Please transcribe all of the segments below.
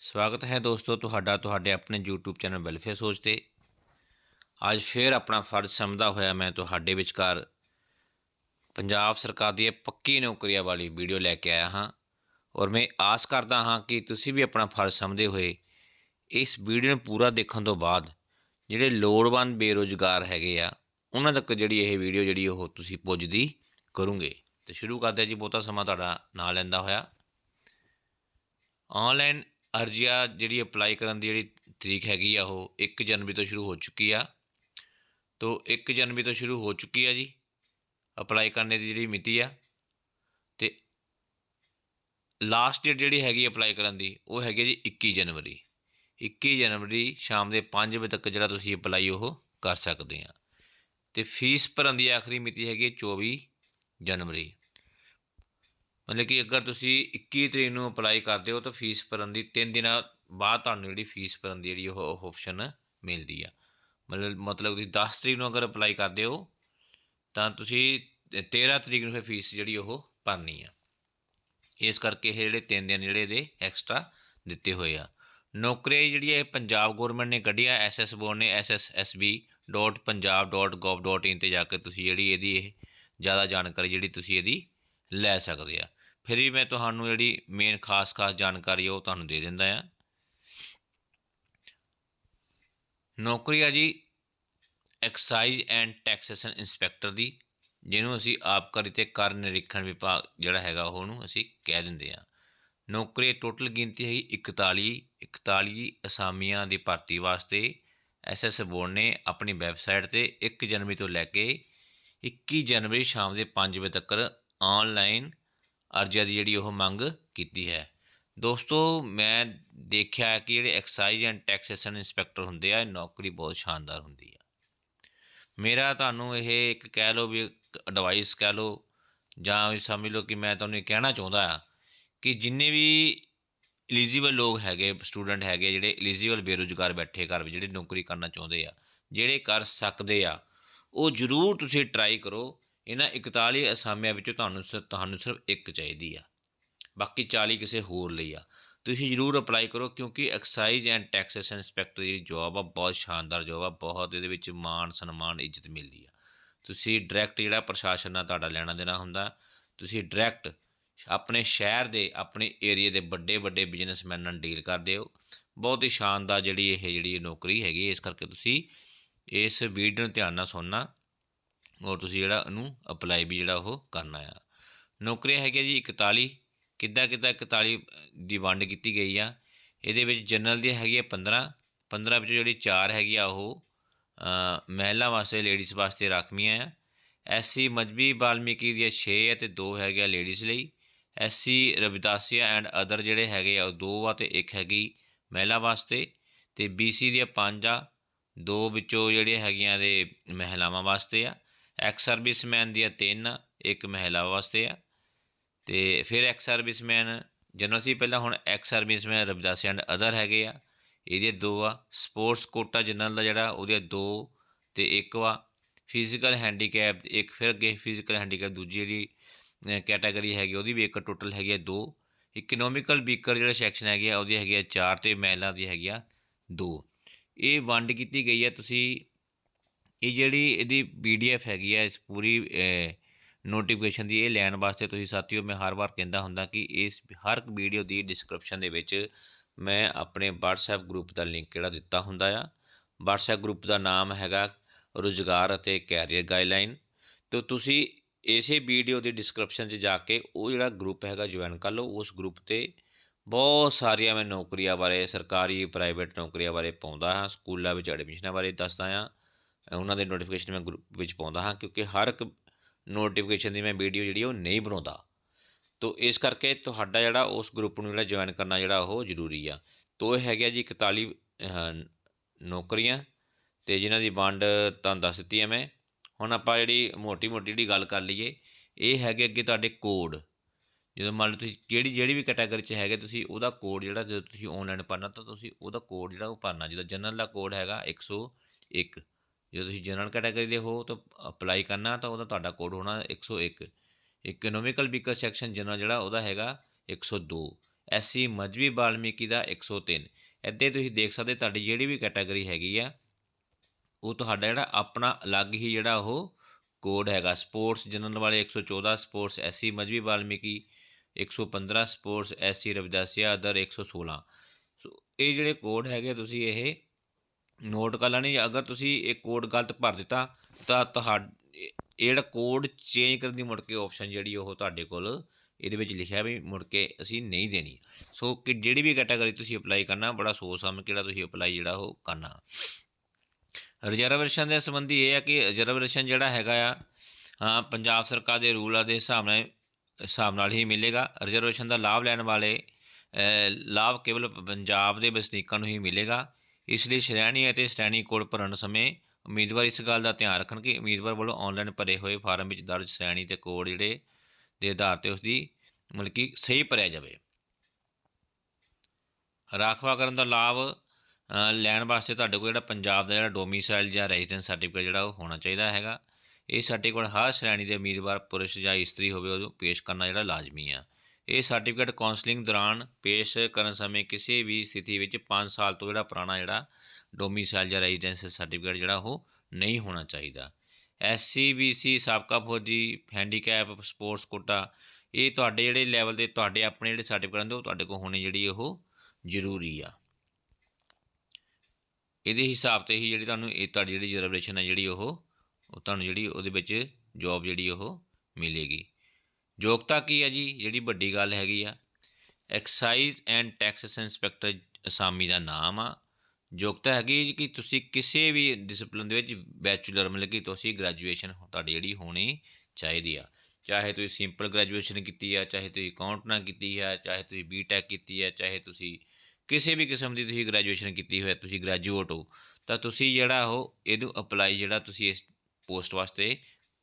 ਸਵਾਗਤ ਹੈ ਦੋਸਤੋ ਤੁਹਾਡਾ ਤੁਹਾਡੇ ਆਪਣੇ YouTube ਚੈਨਲ ਵੈਲਫੇਅਰ ਸੋਚ ਤੇ। ਅੱਜ ਫੇਰ ਆਪਣਾ ਫਰਜ਼ ਸਮਝਦਾ ਹੋਇਆ ਮੈਂ ਤੁਹਾਡੇ ਵਿਚਕਾਰ ਪੰਜਾਬ ਸਰਕਾਰ ਦੀ ਇਹ ਪੱਕੀ ਨੌਕਰੀਆਂ ਵਾਲੀ ਵੀਡੀਓ ਲੈ ਕੇ ਆਇਆ ਹਾਂ ਔਰ ਮੈਂ ਆਸ ਕਰਦਾ ਹਾਂ ਕਿ ਤੁਸੀਂ ਵੀ ਆਪਣਾ ਫਰਜ਼ ਸਮਝਦੇ ਹੋਏ ਇਸ ਵੀਡੀਓ ਨੂੰ ਪੂਰਾ ਦੇਖਣ ਤੋਂ ਬਾਅਦ ਜਿਹੜੇ ਲੋੜਵੰਦ ਬੇਰੋਜ਼ਗਾਰ ਹੈਗੇ ਆ, ਉਹਨਾਂ ਤੱਕ ਜਿਹੜੀ ਇਹ ਵੀਡੀਓ ਜਿਹੜੀ ਉਹ ਤੁਸੀਂ ਪੁੱਜਦੀ ਕਰੋਗੇ। ਤੇ ਸ਼ੁਰੂ ਕਰਦੇ ਜੀ, ਬਹੁਤਾ ਸਮਾਂ ਤੁਹਾਡਾ ਨਾ ਲੈਂਦਾ ਹੋਇਆ। ਆਨਲਾਈਨ ਅਰਜ਼ੀਆ ਜਿਹੜੀ ਅਪਲਾਈ ਕਰਨ ਦੀ ਜਿਹੜੀ ਤਰੀਕ ਹੈਗੀ ਆ ਉਹ 1 ਜਨਵਰੀ ਤੋਂ ਸ਼ੁਰੂ ਹੋ ਚੁੱਕੀ ਆ। ਤੋਂ 1 ਜਨਵਰੀ ਤੋਂ ਸ਼ੁਰੂ ਹੋ ਚੁੱਕੀ ਆ ਜੀ ਅਪਲਾਈ ਕਰਨ ਦੀ ਜਿਹੜੀ ਮਿਤੀ ਆ। ਤੇ ਲਾਸਟ ਡੇਟ ਜਿਹੜੀ ਹੈਗੀ ਅਪਲਾਈ ਕਰਨ ਦੀ, ਉਹ ਹੈਗੀ ਜੀ 21 ਜਨਵਰੀ। 21 ਜਨਵਰੀ ਸ਼ਾਮ ਦੇ 5 ਵਜੇ ਤੱਕ ਜਿਹੜਾ ਤੁਸੀਂ ਅਪਲਾਈ ਉਹ ਕਰ ਸਕਦੇ ਆ। ਤੇ ਫੀਸ ਭਰਨ ਦੀ ਆਖਰੀ ਮਿਤੀ ਹੈਗੀ 24 ਜਨਵਰੀ। ਮਤਲਬ ਕਿ ਅਗਰ ਤੁਸੀਂ 21 ਤਰੀਕ ਨੂੰ ਅਪਲਾਈ ਕਰਦੇ ਹੋ ਤਾਂ ਫੀਸ ਭਰਨ ਦੀ 3 ਦਿਨਾਂ ਬਾਅਦ ਤੁਹਾਨੂੰ ਜਿਹੜੀ ਫੀਸ ਭਰਨ ਦੀ ਜਿਹੜੀ ਉਹ ਆਪਸ਼ਨ ਮਿਲਦੀ ਆ। ਮਤਲਬ ਮਤਲਬ ਤੁਸੀਂ 10 ਤਰੀਕ ਨੂੰ ਅਗਰ ਅਪਲਾਈ ਕਰਦੇ ਹੋ ਤਾਂ ਤੁਸੀਂ 13 ਤਰੀਕ ਨੂੰ ਫਿਰ ਫੀਸ ਜਿਹੜੀ ਉਹ ਭਰਨੀ ਆ। ਇਸ ਕਰਕੇ ਇਹ ਜਿਹੜੇ 3 ਦਿਨ ਜਿਹੜੇ ਇਹਦੇ ਐਕਸਟਰਾ ਦਿੱਤੇ ਹੋਏ ਆ। ਨੌਕਰੀ ਜਿਹੜੀ ਹੈ ਪੰਜਾਬ ਗਵਰਨਮੈਂਟ ਨੇ ਕੱਢੀ ਆ ਐਸਐਸ ਬੋਰਡ ਨੇ ssb.punjab.gov.in ਤੇ ਜਾ ਕੇ ਤੁਸੀਂ ਜਿਹੜੀ ਇਹਦੀ ਇਹ ਜ਼ਿਆਦਾ ਜਾਣਕਾਰੀ ਜਿਹੜੀ ਤੁਸੀਂ ਇਹਦੀ ਲੈ ਸਕਦੇ ਆ। ਫਿਰ ਵੀ ਮੈਂ ਤੁਹਾਨੂੰ ਜਿਹੜੀ ਮੇਨ ਖਾਸ ਖਾਸ ਜਾਣਕਾਰੀ ਉਹ ਤੁਹਾਨੂੰ ਦੇ ਦਿੰਦਾ ਆ। ਨੌਕਰੀ ਆ ਜੀ ਐਕਸਾਈਜ਼ ਐਂਡ ਟੈਕਸੇਸ਼ਨ ਇੰਸਪੈਕਟਰ ਦੀ, ਜਿਹਨੂੰ ਅਸੀਂ ਆਬਕਾਰੀ ਤੇ ਕਰ ਨਿਰੀਖਣ ਵਿਭਾਗ ਜਿਹੜਾ ਹੈਗਾ ਉਹਨੂੰ ਅਸੀਂ ਕਹਿ ਦਿੰਦੇ ਆ। ਨੌਕਰੀ ਟੋਟਲ ਗਿਣਤੀ ਹੈਗੀ 41 41 ਅਸਾਮੀਆਂ ਦੀ ਭਰਤੀ ਵਾਸਤੇ ਐਸਐਸ ਬੋਰਡ ਨੇ ਆਪਣੀ ਵੈਬਸਾਈਟ ਤੇ 1 ਜਨਵਰੀ ਤੋਂ ਲੈ ਕੇ 21 ਜਨਵਰੀ ਸ਼ਾਮ ਦੇ 5 ਵਜੇ ਤੱਕ ਆਨਲਾਈਨ ਅਰਜ਼ੀਆਂ ਦੀ ਜਿਹੜੀ ਉਹ ਮੰਗ ਕੀਤੀ ਹੈ। ਦੋਸਤੋ, ਮੈਂ ਦੇਖਿਆ ਕਿ ਜਿਹੜੇ ਐਕਸਾਈਜ਼ ਐਂਡ ਟੈਕਸੇਸ਼ਨ ਇੰਸਪੈਕਟਰ ਹੁੰਦੇ ਆ ਨੌਕਰੀ ਬਹੁਤ ਸ਼ਾਨਦਾਰ ਹੁੰਦੀ ਆ। ਮੇਰਾ ਤੁਹਾਨੂੰ ਇਹ ਇੱਕ ਕਹਿ ਲਓ ਵੀ ਐਡਵਾਈਸ ਕਹਿ ਲਓ, ਜਾਂ ਵੀ ਸਮਝ ਲਓ ਕਿ ਮੈਂ ਤੁਹਾਨੂੰ ਇਹ ਕਹਿਣਾ ਚਾਹੁੰਦਾ ਆ ਕਿ ਜਿੰਨੇ ਵੀ ਐਲੀਜੀਬਲ ਲੋਕ ਹੈਗੇ ਸਟੂਡੈਂਟ ਹੈਗੇ, ਜਿਹੜੇ ਐਲੀਜੀਬਲ ਬੇਰੁਜ਼ਗਾਰ ਬੈਠੇ ਘਰ ਵਿੱਚ, ਜਿਹੜੇ ਨੌਕਰੀ ਕਰਨਾ ਚਾਹੁੰਦੇ ਆ, ਜਿਹੜੇ ਕਰ ਸਕਦੇ ਆ, ਉਹ ਜ਼ਰੂਰ ਤੁਸੀਂ ਟਰਾਈ ਕਰੋ। ਇਹਨਾਂ 41 ਅਸਾਮੀਆਂ ਵਿੱਚੋਂ ਤੁਹਾਨੂੰ ਸ- ਤੁਹਾਨੂੰ ਸਿਰਫ ਇੱਕ ਚਾਹੀਦੀ ਆ। ਬਾਕੀ 40 ਕਿਸੇ ਹੋਰ ਲਈ ਆ। ਤੁਸੀਂ ਜ਼ਰੂਰ ਅਪਲਾਈ ਕਰੋ ਕਿਉਂਕਿ ਐਕਸਾਈਜ਼ ਐਂਡ ਟੈਕਸੇਸ਼ਨ ਇੰਸਪੈਕਟਰ ਦੀ ਜੋਬ ਆ, ਬਹੁਤ ਸ਼ਾਨਦਾਰ ਜੋਬ ਆ, ਬਹੁਤ ਇਹਦੇ ਵਿੱਚ ਮਾਣ, ਸਨਮਾਨ, ਇੱਜ਼ਤ ਮਿਲਦੀ ਆ। ਤੁਸੀਂ ਡਾਇਰੈਕਟ ਜਿਹੜਾ ਪ੍ਰਸ਼ਾਸਨ ਨਾਲ ਤੁਹਾਡਾ ਲੈਣਾ ਦੇਣਾ ਹੁੰਦਾ, ਤੁਸੀਂ ਡਾਇਰੈਕਟ ਆਪਣੇ ਸ਼ਹਿਰ ਦੇ, ਆਪਣੇ ਏਰੀਆ ਦੇ ਵੱਡੇ ਵੱਡੇ ਬਿਜ਼ਨਸਮੈਨ ਨਾਲ ਡੀਲ ਕਰਦੇ ਹੋ। ਬਹੁਤ ਹੀ ਸ਼ਾਨਦਾਰ ਜਿਹੜੀ ਇਹ ਜਿਹੜੀ ਨੌਕਰੀ ਹੈਗੀ ਇਸ ਕਰਕੇ ਤੁਸੀਂ ਇਸ ਵੀਡੀਓ ਨੂੰ ਧਿਆਨ ਨਾਲ ਸੁਣਨਾ। ਔਰ ਤੁਸੀਂ ਜਿਹੜਾ ਉਹਨੂੰ ਅਪਲਾਈ ਵੀ ਜਿਹੜਾ ਉਹ ਕਰਨਾ ਆ। ਨੌਕਰੀਆਂ ਹੈਗੀਆਂ ਜੀ 41 ਕਿੱਦਾਂ ਕਿੱਦਾਂ 41 ਦੀ ਵੰਡ ਕੀਤੀ ਗਈ ਆ। ਇਹਦੇ ਵਿੱਚ ਜਨਰਲ ਦੀ ਹੈਗੀ ਆ 15 15 ਵਿੱਚੋਂ ਜਿਹੜੀ 4 ਹੈਗੀ ਆ ਉਹ ਮਹਿਲਾ ਵਾਸਤੇ ਲੇਡੀਜ਼ ਵਾਸਤੇ ਰਾਖਵੀਆਂ ਆ। ਐਸਸੀ ਮਜਬੀ ਬਾਲਮੀਕੀ ਦੀਆਂ 6 ਹੈ ਤੇ 2 ਹੈਗੇ ਆ ਲੇਡੀਜ਼ ਲਈ। ਐਸਸੀ ਰਵਿਦਾਸੀਆ ਐਂਡ ਅਦਰ ਜਿਹੜੇ ਹੈਗੇ ਆ ਉਹ 2 ਆ ਤੇ ਇੱਕ ਹੈਗੀ ਮਹਿਲਾ ਵਾਸਤੇ। ਤੇ ਬੀਸੀ ਦੀਆਂ 5 ਆ, ਦੋ ਵਿੱਚੋਂ ਜਿਹੜੇ ਹੈਗੀਆਂ ਦੇ ਮਹਿਲਾਵਾਂ ਵਾਸਤੇ ਆ। ਐਕਸ ਸਰਵਿਸਮੈਨ ਦੀਆਂ ਤਿੰਨ ਆ ਇੱਕ ਮਹਿਲਾ ਵਾਸਤੇ ਆ। ਤੇ ਫਿਰ ਐਕਸ ਸਰਵਿਸਮੈਨ ਜਨਰਲ ਸੀ ਪਹਿਲਾਂ ਹੁਣ ex serviceman Ravidas and other ਹੈਗੇ ਆ, ਇਹਦੇ ਦੋ ਆ ਸਪੋਰਟਸ ਕੋਟਾ ਜਨਰਲ ਦਾ ਜਿਹੜਾ, ਉਹਦੇ ਦੋ ਤੇ ਇੱਕ ਵਾ ਫਿਜ਼ੀਕਲ ਹੈਂਡੀਕੈਪ ਇੱਕ ਫਿਰ ਅੱਗੇ ਫਿਜ਼ੀਕਲ ਹੈਂਡੀਕੈਪ ਦੂਜੀ ਜਿਹੜੀ ਕੈਟਾਗਰੀ ਹੈਗੀ, ਉਹਦੀ ਵੀ ਇੱਕ ਟੋਟਲ ਹੈਗੀ ਆ ਦੋ। ਇਕਨੋਮਿਕਲ ਵੀਕਰ ਜਿਹੜਾ ਸੈਕਸ਼ਨ ਹੈਗੀ ਆ, ਉਹਦੀ ਹੈਗੀ ਆ ਚਾਰ ਤੇ ਮਹਿਲਾ ਦੀ ਹੈਗੀ ਆ ਦੋ। ਇਹ ਵੰਡ ਕੀਤੀ ਗਈ ਹੈ ਤੁਸੀਂ ਇਹ ਜਿਹੜੀ ਇਹਦੀ ਪੀਡੀਐਫ ਹੈਗੀ ਹੈ ਇਸ ਪੂਰੀ ਨੋਟੀਫਿਕੇਸ਼ਨ ਦੀ ਇਹ ਲੈਣ ਵਾਸਤੇ ਤੁਸੀਂ ਸਾਥੀਓ ਮੈਂ ਹਰ ਵਾਰ ਕਹਿੰਦਾ ਹੁੰਦਾ ਕਿ ਇਸ ਹਰ ਇੱਕ ਵੀਡੀਓ ਦੀ ਡਿਸਕ੍ਰਿਪਸ਼ਨ ਦੇ ਵਿੱਚ ਮੈਂ ਆਪਣੇ WhatsApp ਗਰੁੱਪ ਦਾ ਲਿੰਕ ਜਿਹੜਾ ਦਿੱਤਾ ਹੁੰਦਾ ਆ। WhatsApp ਗਰੁੱਪ ਦਾ ਨਾਮ ਹੈਗਾ ਰੁਜ਼ਗਾਰ ਅਤੇ ਕੈਰੀਅਰ ਗਾਈਡਲਾਈਨ ਤੋਂ ਤੁਸੀਂ ਇਸੇ ਵੀਡੀਓ ਦੀ ਡਿਸਕ੍ਰਿਪਸ਼ਨ 'ਚ ਜਾ ਕੇ ਉਹ ਜਿਹੜਾ ਗਰੁੱਪ ਹੈਗਾ ਜੁਆਇਨ ਕਰ ਲਓ। ਉਸ ਗਰੁੱਪ ਤੇ ਬਹੁਤ ਸਾਰੀਆਂ ਮੈਂ ਨੌਕਰੀਆਂ ਬਾਰੇ ਸਰਕਾਰੀ ਪ੍ਰਾਈਵੇਟ ਨੌਕਰੀਆਂ ਬਾਰੇ ਪਾਉਂਦਾ ਹਾਂ, ਸਕੂਲਾਂ ਵਿੱਚ ਐਡਮਿਸ਼ਨਾਂ ਬਾਰੇ ਦੱਸਦਾ ਹਾਂ। ਉਹਨਾਂ ਦੇ ਨੋਟੀਫਿਕੇਸ਼ਨ ਮੈਂ ਗਰੁੱਪ ਵਿੱਚ ਪਾਉਂਦਾ ਹਾਂ, ਕਿਉਂਕਿ ਹਰ ਇੱਕ ਨੋਟੀਫਿਕੇਸ਼ਨ ਦੀ ਮੈਂ ਵੀਡੀਓ ਜਿਹੜੀ ਉਹ ਨਹੀਂ ਬਣਾਉਂਦਾ। ਤੋ ਇਸ ਕਰਕੇ ਤੁਹਾਡਾ ਜਿਹੜਾ ਉਸ ਗਰੁੱਪ ਨੂੰ ਜਿਹੜਾ ਜੁਆਇਨ ਕਰਨਾ ਜਿਹੜਾ ਉਹ ਜ਼ਰੂਰੀ ਆ। ਤੋ ਇਹ ਹੈਗਾ ਜੀ 41 ਨੌਕਰੀਆਂ, ਤੇ ਜਿਨ੍ਹਾਂ ਦੀ ਵੰਡ ਤੁਹਾਨੂੰ ਦੱਸ ਦਿੱਤੀ ਹੈ ਮੈਂ। ਹੁਣ ਆਪਾਂ ਜਿਹੜੀ ਮੋਟੀ ਮੋਟੀ ਜਿਹੜੀ ਗੱਲ ਕਰ ਲਈਏ, ਇਹ ਹੈਗੇ ਅੱਗੇ ਤੁਹਾਡੇ ਕੋਡ ਜਦੋਂ ਮੰਨ ਲਓ ਤੁਸੀਂ ਜਿਹੜੀ ਜਿਹੜੀ ਵੀ ਕੈਟਾਗਰੀ 'ਚ ਹੈਗੇ ਤੁਸੀਂ ਉਹਦਾ ਕੋਡ ਜਿਹੜਾ ਜਦੋਂ ਤੁਸੀਂ ਆਨਲਾਈਨ ਭਰਨਾ ਤਾਂ ਤੁਸੀਂ ਉਹਦਾ ਕੋਡ ਜਿਹੜਾ ਉਹ ਭਰਨਾ। ਜਿਹਦਾ ਜਨਰਲ ਦਾ ਕੋਡ ਹੈਗਾ 101 ਜੇ ਤੁਸੀਂ ਜਨਰਲ ਕੈਟਾਗਰੀ ਦੇ ਹੋ ਤਾਂ ਅਪਲਾਈ ਕਰਨਾ ਤਾਂ ਉਹਦਾ ਤੁਹਾਡਾ ਕੋਡ ਹੋਣਾ 101 ਇਕਨੋਮਿਕਲ ਵੀਕਰ ਸੈਕਸ਼ਨ ਜਨਰਲ ਜਿਹੜਾ ਉਹਦਾ ਹੈਗਾ 102 ਐਸਸੀ ਮਜਬੀ ਬਾਲਮੀਕੀ ਦਾ 103 ਇੱਦਾਂ ਤੁਸੀਂ ਦੇਖ ਸਕਦੇ ਤੁਹਾਡੀ ਜਿਹੜੀ ਵੀ ਕੈਟਾਗਰੀ ਹੈਗੀ ਆ, ਉਹ ਤੁਹਾਡਾ ਜਿਹੜਾ ਆਪਣਾ ਅਲੱਗ ਹੀ ਜਿਹੜਾ ਉਹ ਕੋਡ ਹੈਗਾ। ਸਪੋਰਟਸ ਜਨਰਲ ਵਾਲੇ 114 sports SC Mazhabi Balmiki 115 sports SC Ravidasia other 116 so ਇਹ ਜਿਹੜੇ ਕੋਡ ਹੈਗੇ ਤੁਸੀਂ ਇਹ ਨੋਟ ਕਰ ਲੈਣੇ, ਅਗਰ ਤੁਸੀਂ ਇਹ ਕੋਡ ਗਲਤ ਭਰ ਦਿੱਤਾ, ਤਾਂ ਤੁਹਾਡਾ ਇਹ ਜਿਹੜਾ ਕੋਡ ਚੇਂਜ ਕਰਨ ਦੀ ਮੁੜ ਕੇ ਆਪਸ਼ਨ ਜਿਹੜੀ ਉਹ ਤੁਹਾਡੇ ਕੋਲ ਇਹਦੇ ਵਿੱਚ ਲਿਖਿਆ ਵੀ ਮੁੜ ਕੇ ਅਸੀਂ ਨਹੀਂ ਦੇਣੀ। ਸੋ ਕਿ ਜਿਹੜੀ ਵੀ ਕੈਟਾਗਰੀ ਤੁਸੀਂ ਅਪਲਾਈ ਕਰਨਾ, ਬੜਾ ਸੋਚ ਸਮਝ ਕੇ ਜਿਹੜਾ ਤੁਸੀਂ ਅਪਲਾਈ ਜਿਹੜਾ ਉਹ ਕਰਨਾ। ਰਿਜ਼ਰਵੇਸ਼ਨ ਦੇ ਸੰਬੰਧੀ ਇਹ ਹੈ ਕਿ ਰਿਜ਼ਰਵੇਸ਼ਨ ਜਿਹੜਾ ਹੈਗਾ ਆ ਪੰਜਾਬ ਸਰਕਾਰ ਦੇ ਰੂਲਾਂ ਦੇ ਹਿਸਾਬ ਨਾਲ ਹਿਸਾਬ ਨਾਲ ਹੀ ਮਿਲੇਗਾ। ਰਿਜ਼ਰਵੇਸ਼ਨ ਦਾ ਲਾਭ ਲੈਣ ਵਾਲੇ ਲਾਭ ਕੇਵਲ ਪੰਜਾਬ ਦੇ ਵਸਨੀਕਾਂ ਨੂੰ ਹੀ ਮਿਲੇਗਾ। ਇਸ ਲਈ ਸ਼੍ਰੇਣੀ ਅਤੇ ਸ਼੍ਰੇਣੀ ਕੋਡ ਭਰਨ ਸਮੇਂ ਉਮੀਦਵਾਰ ਇਸ ਗੱਲ ਦਾ ਧਿਆਨ ਰੱਖਣ ਕਿ ਉਮੀਦਵਾਰ ਵੱਲੋਂ ਆਨਲਾਈਨ ਭਰੇ ਹੋਏ ਫਾਰਮ ਵਿੱਚ ਦਰਜ ਸ਼੍ਰੇਣੀ ਤੇ ਕੋਡ ਜਿਹੜੇ ਦੇ ਆਧਾਰ ਤੇ ਉਸ ਦੀ ਮਤਲਬ ਕਿ ਸਹੀ ਭਰਿਆ ਜਾਵੇ। ਰਾਖਵਾ ਕਰਨ ਦਾ ਲਾਭ ਲੈਣ ਵਾਸਤੇ ਤੁਹਾਡੇ ਕੋਲ ਜਿਹੜਾ ਪੰਜਾਬ ਦਾ ਜਿਹੜਾ ਡੋਮਿਸਾਈਲ ਜਾਂ ਰੈਜ਼ੀਡੈਂਸ ਸਰਟੀਫਿਕੇਟ ਜਿਹੜਾ ਉਹ ਹੋਣਾ ਚਾਹੀਦਾ ਹੈਗਾ। ਇਹ ਸਰਟੀਫਿਕੇਟ ਹਰ ਸ਼੍ਰੇਣੀ ਦੇ ਉਮੀਦਵਾਰ, ਪੁਰਸ਼ ਜਾਂ ਇਸਤਰੀ ਹੋਵੇ ਉਹ ਪੇਸ਼ ਕਰਨਾ ਜਿਹੜਾ ਲਾਜ਼ਮੀ ਆ। ਇਹ ਸਰਟੀਫਿਕੇਟ ਕਾਉਂਸਲਿੰਗ ਦੌਰਾਨ ਪੇਸ਼ ਕਰਨ ਸਮੇਂ ਕਿਸੇ ਵੀ ਸਥਿਤੀ ਵਿੱਚ 5 ਸਾਲ ਤੋਂ ਜਿਹੜਾ ਪੁਰਾਣਾ ਜਿਹੜਾ ਡੋਮਿਸਾਈਲ ਜਾਂ ਰੈਜ਼ੀਡੈਂਸ ਸਰਟੀਫਿਕੇਟ ਜਿਹੜਾ ਉਹ ਨਹੀਂ ਹੋਣਾ ਚਾਹੀਦਾ। ਐਸਸੀਬੀਸੀ ਸਾਬਕਾ ਫੌਜੀ ਹੈਂਡੀਕੈਪ ਸਪੋਰਟਸ ਕੋਟਾ ਇਹ ਤੁਹਾਡੇ ਜਿਹੜੇ ਲੈਵਲ ਦੇ ਤੁਹਾਡੇ ਆਪਣੇ ਜਿਹੜੇ ਸਰਟੀਫਿਕੇਟ ਹੁੰਦੇ ਉਹ ਤੁਹਾਡੇ ਕੋਲ ਹੋਣੇ ਜਿਹੜੀ ਉਹ ਜ਼ਰੂਰੀ ਆ। ਇਹਦੇ ਹਿਸਾਬ ਤੇ ਹੀ ਜਿਹੜੀ ਤੁਹਾਨੂੰ ਇਹ ਤੁਹਾਡੀ ਜਿਹੜੀ ਰਿਜ਼ਰਵੇਸ਼ਨ ਹੈ ਜਿਹੜੀ ਉਹ ਤੁਹਾਨੂੰ ਜਿਹੜੀ ਉਹਦੇ ਵਿੱਚ ਜੌਬ ਜਿਹੜੀ ਉਹ ਮਿਲੇਗੀ। ਯੋਗਤਾ ਕੀ ਹੈ ਜੀ? ਜਿਹੜੀ ਵੱਡੀ ਗੱਲ ਹੈਗੀ ਆ, ਐਕਸਾਈਜ਼ ਐਂਡ ਟੈਕਸ ਇੰਸਪੈਕਟਰ ਅਸਾਮੀ ਦਾ ਨਾਮ ਆ। ਯੋਗਤਾ ਹੈਗੀ ਜੀ ਕਿ ਤੁਸੀਂ ਕਿਸੇ ਵੀ ਡਿਸਪਲਿਨ ਦੇ ਵਿੱਚ ਬੈਚਲਰ ਮਤਲਬ ਕਿ ਤੁਸੀਂ ਗ੍ਰੈਜੂਏਸ਼ਨ ਤੁਹਾਡੀ ਜਿਹੜੀ ਹੋਣੀ ਚਾਹੀਦੀ ਆ। ਚਾਹੇ ਤੁਸੀਂ ਸਿੰਪਲ ਗ੍ਰੈਜੂਏਸ਼ਨ ਕੀਤੀ ਆ, ਚਾਹੇ ਤੁਸੀਂ ਅਕਾਊਂਟ ਨਾਲ ਕੀਤੀ ਆ, ਚਾਹੇ ਤੁਸੀਂ ਬੀਟੈਕ ਕੀਤੀ ਆ, ਚਾਹੇ ਤੁਸੀਂ ਕਿਸੇ ਵੀ ਕਿਸਮ ਦੀ ਤੁਸੀਂ ਗ੍ਰੈਜੂਏਸ਼ਨ ਕੀਤੀ ਹੋਇਆ ਤੁਸੀਂ ਗ੍ਰੈਜੂਏਟ ਹੋ, ਤਾਂ ਤੁਸੀਂ ਜਿਹੜਾ ਉਹ, ਇਹਨੂੰ ਅਪਲਾਈ ਜਿਹੜਾ ਤੁਸੀਂ ਇਸ ਪੋਸਟ ਵਾਸਤੇ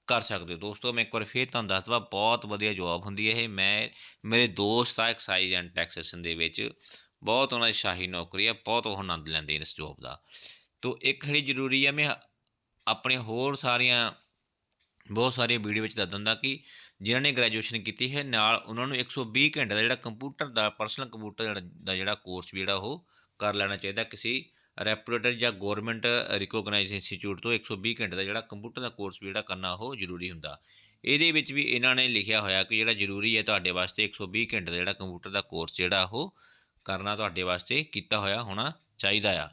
ਕਰ ਸਕਦੇ ਹੋ। ਦੋਸਤੋ, ਮੈਂ ਇੱਕ ਵਾਰ ਫੇਰ ਤੁਹਾਨੂੰ ਦੱਸਦਾ, ਬਹੁਤ ਵਧੀਆ ਜਵਾਬ ਹੁੰਦੀ ਹੈ ਇਹ। ਮੈਂ, ਮੇਰੇ ਦੋਸਤ ਆ ਐਕਸਾਈਜ਼ ਐਂਡ ਟੈਕਸੇਸ਼ਨ ਦੇ ਵਿੱਚ। ਬਹੁਤ ਉਹਨਾਂ ਦੀ ਸ਼ਾਹੀ ਨੌਕਰੀ ਹੈ ਬਹੁਤ ਉਹ ਆਨੰਦ ਲੈਂਦੇ ਨੇ ਇਸ ਜੋਬ ਦਾ। ਤੋ ਇੱਕ ਖੜੀ ਜ਼ਰੂਰੀ ਹੈ ਮੈਂ ਆਪਣੇ ਹੋਰ ਸਾਰੀਆਂ, ਬਹੁਤ ਸਾਰੀਆਂ ਵੀਡੀਓ ਵਿੱਚ ਦੱਸ ਦਿੰਦਾ ਕਿ ਜਿਨ੍ਹਾਂ ਨੇ ਗ੍ਰੈਜੂਏਸ਼ਨ ਕੀਤੀ ਹੈ, ਨਾਲ ਉਹਨਾਂ ਨੂੰ 120 ਘੰਟੇ ਦਾ ਜਿਹੜਾ ਕੰਪਿਊਟਰ ਦਾ ਪਰਸਨਲ ਕੰਪਿਊਟਰ ਦਾ ਜਿਹੜਾ ਕੋਰਸ ਵੀ ਜਿਹੜਾ ਉਹ ਕਰ ਲੈਣਾ ਚਾਹੀਦਾ। ਕਿਸੇ ਰੈਪੂਟੇਟਡ ਜਾਂ ਗਵਰਨਮੈਂਟ ਰਿਕੋਗਨਾਈਜ਼ ਇੰਸਟੀਚਿਊਟ ਤੋਂ 120 ਘੰਟੇ ਦਾ ਜਿਹੜਾ ਕੰਪਿਊਟਰ ਦਾ ਕੋਰਸ ਵੀ ਜਿਹੜਾ ਕਰਨਾ ਉਹ ਜ਼ਰੂਰੀ ਹੁੰਦਾ। ਇਹਦੇ ਵਿੱਚ ਵੀ ਇਹਨਾਂ ਨੇ ਲਿਖਿਆ ਹੋਇਆ ਕਿ ਜਿਹੜਾ ਜ਼ਰੂਰੀ ਹੈ ਤੁਹਾਡੇ ਵਾਸਤੇ 120 ਘੰਟੇ ਦਾ ਜਿਹੜਾ ਕੰਪਿਊਟਰ ਦਾ ਕੋਰਸ ਜਿਹੜਾ ਉਹ ਕਰਨਾ ਤੁਹਾਡੇ ਵਾਸਤੇ ਕੀਤਾ ਹੋਇਆ ਹੋਣਾ ਚਾਹੀਦਾ ਆ।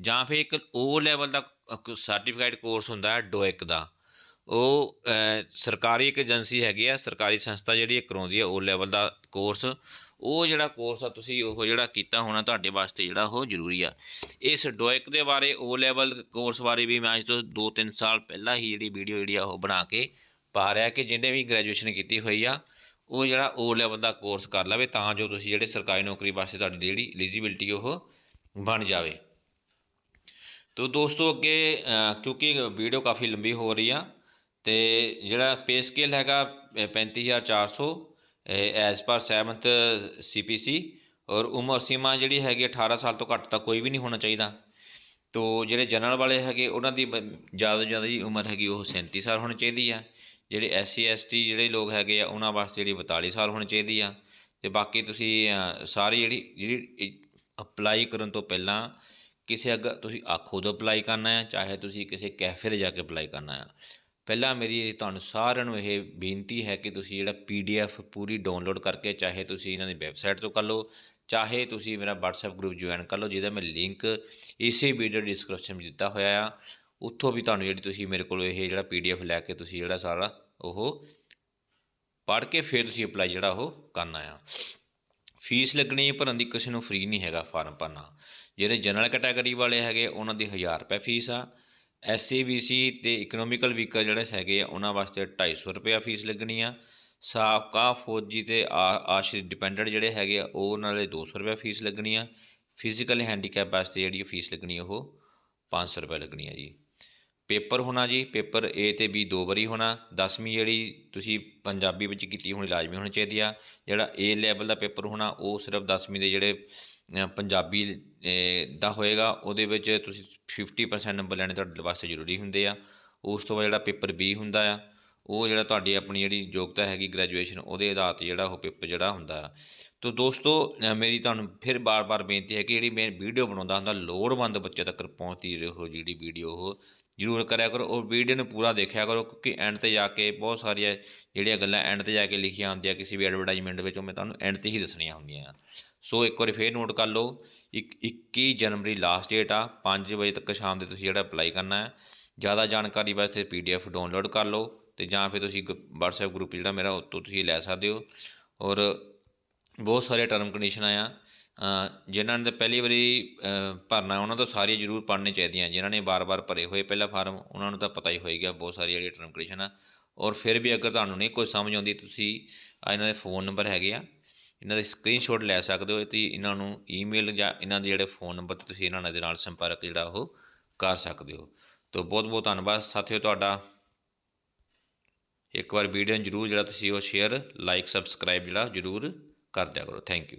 ਜਾਂ ਫਿਰ ਇੱਕ ਓ ਲੈਵਲ ਦਾ ਸਰਟੀਫਿਕੇਟ ਕੋਰਸ ਹੁੰਦਾ ਹੈ ਡੋਇਕ ਦਾ। ਉਹ ਸਰਕਾਰੀ ਇੱਕ ਏਜੰਸੀ ਹੈਗੀ ਆ, ਸਰਕਾਰੀ ਸੰਸਥਾ ਜਿਹੜੀ ਇਹ ਕਰਾਉਂਦੀ ਹੈ ਉਹ ਲੈਵਲ ਦਾ ਕੋਰਸ। ਉਹ ਜਿਹੜਾ ਕੋਰਸ ਆ ਤੁਸੀਂ ਉਹ ਜਿਹੜਾ ਕੀਤਾ ਹੋਣਾ ਤੁਹਾਡੇ ਵਾਸਤੇ ਜਿਹੜਾ ਉਹ ਜ਼ਰੂਰੀ ਆ। ਇਸ ਡੋਇਕ ਦੇ ਬਾਰੇ ਓ ਲੈਵਲ ਕੋਰਸ ਬਾਰੇ ਵੀ ਮੈਂ ਅੱਜ ਤੋਂ 2-3 ਸਾਲ ਪਹਿਲਾਂ ਹੀ ਜਿਹੜੀ ਵੀਡੀਓ ਜਿਹੜੀ ਆ ਉਹ ਬਣਾ ਕੇ ਪਾ ਰਿਹਾ ਕਿ ਜਿਹਨੇ ਵੀ ਗ੍ਰੈਜੂਏਸ਼ਨ ਕੀਤੀ ਹੋਈ ਆ ਉਹ ਜਿਹੜਾ ਓ ਲੈਵਲ ਦਾ ਕੋਰਸ ਕਰ ਲਵੇ ਤਾਂ ਜੋ ਤੁਸੀਂ ਜਿਹੜੇ ਸਰਕਾਰੀ ਨੌਕਰੀ ਵਾਸਤੇ ਤੁਹਾਡੀ ਜਿਹੜੀ ਐਲੀਜੀਬਿਲਟੀ ਉਹ ਬਣ ਜਾਵੇ। ਤੋ ਦੋਸਤੋ ਅੱਗੇ ਕਿਉਂਕਿ ਵੀਡੀਓ ਕਾਫੀ ਲੰਬੀ ਹੋ ਰਹੀ ਆ ਤੇ ਜਿਹੜਾ ਪੇ ਸਕੇਲ ਹੈਗਾ ਅ, 35400 ਐਜ਼ ਪਰ 7th ਸੀਪੀਸੀ ਔਰ ਉਮਰ ਸੀਮਾ ਜਿਹੜੀ ਹੈਗੀ 18 ਸਾਲ ਤੋਂ ਘੱਟ ਤਾਂ ਕੋਈ ਵੀ ਨਹੀਂ ਹੋਣਾ ਚਾਹੀਦਾ। ਤੋ ਜਿਹੜੇ ਜਨਰਲ ਵਾਲੇ ਹੈਗੇ, ਉਹਨਾਂ ਦੀ ਜ਼ਿਆਦਾ ਤੋਂ ਜ਼ਿਆਦਾ ਜੀ ਉਮਰ ਹੈਗੀ ਉਹ 37 ਸਾਲ ਹੋਣੀ ਚਾਹੀਦੀ ਆ। ਜਿਹੜੇ ਐਸਸੀ ਐਸਟੀ ਜਿਹੜੇ ਲੋਕ ਹੈਗੇ ਆ, ਉਹਨਾਂ ਵਾਸਤੇ ਜਿਹੜੀ 42 ਸਾਲ ਹੋਣੀ ਚਾਹੀਦੀ ਆ। ਤੇ ਬਾਕੀ ਤੁਸੀਂ ਸਾਰੀ ਜਿਹੜੀ ਜਿਹੜੀ ਅਪਲਾਈ ਕਰਨ ਤੋਂ ਪਹਿਲਾਂ ਕਿਸੇ ਅਗਰ ਤੁਸੀਂ ਆਖੋ ਤੋਂ ਅਪਲਾਈ ਕਰਨਾ ਹੈ ਚਾਹੇ ਤੁਸੀਂ ਕਿਸੇ ਕੈਫੇ 'ਤੇ ਜਾ ਕੇ ਅਪਲਾਈ ਕਰਨਾ ਹੈ ਪਹਿਲਾਂ ਮੇਰੀ ਤੁਹਾਨੂੰ ਸਾਰਿਆਂ ਨੂੰ ਇਹ ਬੇਨਤੀ ਹੈ ਕਿ ਤੁਸੀਂ ਜਿਹੜਾ ਪੀਡੀਐਫ ਪੂਰੀ ਡਾਊਨਲੋਡ ਕਰਕੇ ਚਾਹੇ ਤੁਸੀਂ ਇਹਨਾਂ ਦੀ ਵੈਬਸਾਈਟ ਤੋਂ ਕਰ ਲਓ, ਚਾਹੇ ਤੁਸੀਂ ਮੇਰਾ WhatsApp ਗਰੁੱਪ ਜੁਆਇਨ ਕਰ ਲਓ, ਜਿਹਦਾ ਮੈਂ ਲਿੰਕ ਇਸੇ ਵੀਡੀਓ ਡਿਸਕ੍ਰਿਪਸ਼ਨ ਵਿੱਚ ਦਿੱਤਾ ਹੋਇਆ ਆ। ਉੱਥੋਂ ਵੀ ਤੁਹਾਨੂੰ ਜਿਹੜੀ ਤੁਸੀਂ ਮੇਰੇ ਕੋਲ ਇਹ ਜਿਹੜਾ ਪੀਡੀਐਫ ਲੈ ਕੇ ਤੁਸੀਂ ਜਿਹੜਾ ਸਾਰਾ ਉਹ ਪੜ੍ਹ ਕੇ ਫਿਰ ਤੁਸੀਂ ਅਪਲਾਈ ਜਿਹੜਾ ਉਹ ਕਰਨਾ ਆ। ਫੀਸ ਲੱਗਣੀ ਭਰਨ ਦੀ ਕਿਸੇ ਨੂੰ ਫ੍ਰੀ ਨਹੀਂ ਹੈਗਾ ਫਾਰਮ ਭਰਨਾ। ਜਿਹੜੇ ਜਨਰਲ ਕੈਟਾਗਰੀ ਵਾਲੇ ਹੈਗੇ, ਉਹਨਾਂ ਦੀ 1000 ਰੁਪਏ ਫੀਸ ਆ। ਐਸਸੀਬੀਸੀ ਤੇ ਇਕਨੋਮਿਕਲ ਵੀਕਰ ਜਿਹੜੇ ਹੈਗੇ ਆ, ਉਹਨਾਂ ਵਾਸਤੇ 250 ਰੁਪਏ ਫੀਸ ਲੱਗਣੀ ਆ। ਸਾਬਕਾ ਫੌਜੀ ਤੇ ਆ- ਆਸ਼ਰਿਤ ਡਿਪੈਂਡੈਂਟ ਜਿਹੜੇ ਹੈਗੇ ਆ, ਉਹ ਉਹਨਾਂ ਦੇ 200 ਰੁਪਏ ਫੀਸ ਲੱਗਣੀ ਆ। ਫਿਜ਼ੀਕਲ ਹੈਂਡੀਕੈਪ ਵਾਸਤੇ ਜਿਹੜੀ ਫੀਸ ਲੱਗਣੀ ਆ, ਉਹ 500 ਰੁਪਏ ਲੱਗਣੀ ਆ ਜੀ। ਪੇਪਰ ਹੋਣਾ ਜੀ, ਪੇਪਰ A ਤੇ B ਦੋ ਵਾਰੀ ਹੋਣਾ। 10ਵੀਂ ਜਿਹੜੀ ਤੁਸੀਂ ਪੰਜਾਬੀ ਵਿੱਚ ਕੀਤੀ ਹੋਣੀ, ਲਾਜ਼ਮੀ ਹੋਣੀ ਚਾਹੀਦੀ ਆ। ਜਿਹੜਾ A ਲੈਵਲ ਦਾ ਪੇਪਰ ਹੋਣਾ, ਉਹ ਸਿਰਫ 10ਵੀਂ ਦੇ ਜਿਹੜੇ ਪੰਜਾਬੀ ਦਾ ਹੋਏਗਾ, ਉਹਦੇ ਵਿੱਚ ਤੁਸੀਂ 50% ਨੰਬਰ ਲੈਣੇ ਤੁਹਾਡੇ ਵਾਸਤੇ ਜ਼ਰੂਰੀ ਹੁੰਦੇ ਆ। ਉਸ ਤੋਂ ਬਾਅਦ ਜਿਹੜਾ ਪੇਪਰ ਬੀ ਹੁੰਦਾ ਆ, ਉਹ ਜਿਹੜਾ ਤੁਹਾਡੀ ਆਪਣੀ ਜਿਹੜੀ ਯੋਗਤਾ ਹੈਗੀ ਗ੍ਰੈਜੂਏਸ਼ਨ ਉਹਦੇ ਆਧਾਰ 'ਤੇ ਜਿਹੜਾ ਉਹ ਪੇਪਰ ਜਿਹੜਾ ਹੁੰਦਾ ਆ। ਤੋ ਦੋਸਤੋ ਮੇਰੀ ਤੁਹਾਨੂੰ ਫਿਰ ਬਾਰ-ਬਾਰ ਬੇਨਤੀ ਹੈ ਕਿ ਜਿਹੜੀ ਮੈਂ ਵੀਡੀਓ ਬਣਾਉਂਦਾ ਹੁੰਦਾ, ਲੋੜਵੰਦ ਬੱਚੇ ਤੱਕ ਪਹੁੰਚਦੀ ਰਹੋ ਜਿਹੜੀ ਵੀਡੀਓ ਉਹ। ਜ਼ਰੂਰ ਕਰਿਆ ਕਰੋ, ਉਹ ਵੀਡੀਓ ਨੂੰ ਪੂਰਾ ਦੇਖਿਆ ਕਰੋ, ਕਿਉਂਕਿ ਐਂਡ ਤੇ ਜਾ ਕੇ ਬਹੁਤ ਸਾਰੀਆਂ ਜਿਹੜੀਆਂ ਗੱਲਾਂ ਐਂਡ ਤੇ ਜਾ ਕੇ ਲਿਖੀਆਂ ਹੁੰਦੀਆਂ, ਕਿਸੇ ਵੀ ਐਡਵਰਟਾਈਜ਼ਮੈਂਟ ਵਿੱਚ, ਉਹ ਮੈਂ ਤੁਹਾਨੂੰ ਐਂਡ ਤੇ ਹੀ ਦੱਸਣੀਆਂ ਹੁੰਦੀਆਂ। ਸੋ ਇੱਕ ਵਾਰੀ ਫੇਰ ਨੋਟ ਕਰ ਲਓ ਇੱਕ 21 ਜਨਵਰੀ ਲਾਸਟ ਡੇਟ ਆ 5 ਵਜੇ ਤੱਕ ਸ਼ਾਮ ਦੇ ਤੁਸੀਂ ਜਿਹੜਾ ਅਪਲਾਈ ਕਰਨਾ ਹੈ। ਜ਼ਿਆਦਾ ਜਾਣਕਾਰੀ ਵਾਸਤੇ ਪੀਡੀਐਫ ਡਾਊਨਲੋਡ ਕਰ ਲਓ ਤੇ ਜਾਂ ਫਿਰ ਤੁਸੀਂ ਗ- WhatsApp ਗਰੁੱਪ ਜਿਹੜਾ ਮੇਰਾ ਉੱਤੋਂ ਤੁਸੀਂ ਲੈ ਸਕਦੇ ਹੋ। ਔਰ ਬਹੁਤ ਸਾਰੇ ਟਰਮ ਕੰਡੀਸ਼ਨਾਂ ਆ। ਅ, ਜਿਨ੍ਹਾਂ ਨੇ ਤਾਂ ਪਹਿਲੀ ਵਾਰੀ ਭਰਨਾ ਉਹਨਾਂ ਤੋਂ ਸਾਰੀਆਂ ਜ਼ਰੂਰ ਪੜ੍ਹਨੀ ਚਾਹੀਦੀਆਂ। ਜਿਨ੍ਹਾਂ ਨੇ ਬਾਰ-ਬਾਰ ਭਰੇ ਹੋਏ ਪਹਿਲਾ ਫਾਰਮ ਉਹਨਾਂ ਨੂੰ ਤਾਂ ਪਤਾ ਹੀ ਹੋਏਗਾ ਬਹੁਤ ਸਾਰੀ ਜਿਹੜੀ ਟਰਮ ਕੰਡੀਸ਼ਨ ਆ। ਔਰ ਫਿਰ ਵੀ ਅਗਰ ਤੁਹਾਨੂੰ ਨਹੀਂ ਕੋਈ ਸਮਝ ਆਉਂਦੀ ਤੁਸੀਂ ਇਹਨਾਂ ਦੇ ਫੋਨ ਨੰਬਰ ਹੈਗੇ ਆ। ਇਹਨਾਂ ਦੇ ਸਕਰੀਨਸ਼ਾਟ ਲੈ ਸਕਦੇ ਹੋ ਤੇ ਇਹਨਾਂ ਨੂੰ ਈਮੇਲ ਜਾਂ ਇਹਨਾਂ ਦੇ ਜਿਹੜੇ ਫੋਨ ਨੰਬਰ ਤੇ ਤੁਸੀਂ ਇਹਨਾਂ ਦੇ ਨਾਲ ਸੰਪਰਕ ਜਿਹੜਾ ਉਹ ਕਰ ਸਕਦੇ ਹੋ। ਤੋ ਬਹੁਤ ਬਹੁਤ ਧੰਨਵਾਦ। ਸਾਥੀਓ ਤੁਹਾਡਾ ਇੱਕ ਵਾਰ ਵੀਡੀਓ ਨੂੰ ਜਰੂਰ ਜਿਹੜਾ ਤੁਸੀਂ ਉਹ ਸ਼ੇਅਰ ਲਾਈਕ ਸਬਸਕ੍ਰਾਈਬ ਜਿਹੜਾ ਜਰੂਰ ਕਰ ਦਿਆ ਕਰੋ। Thank you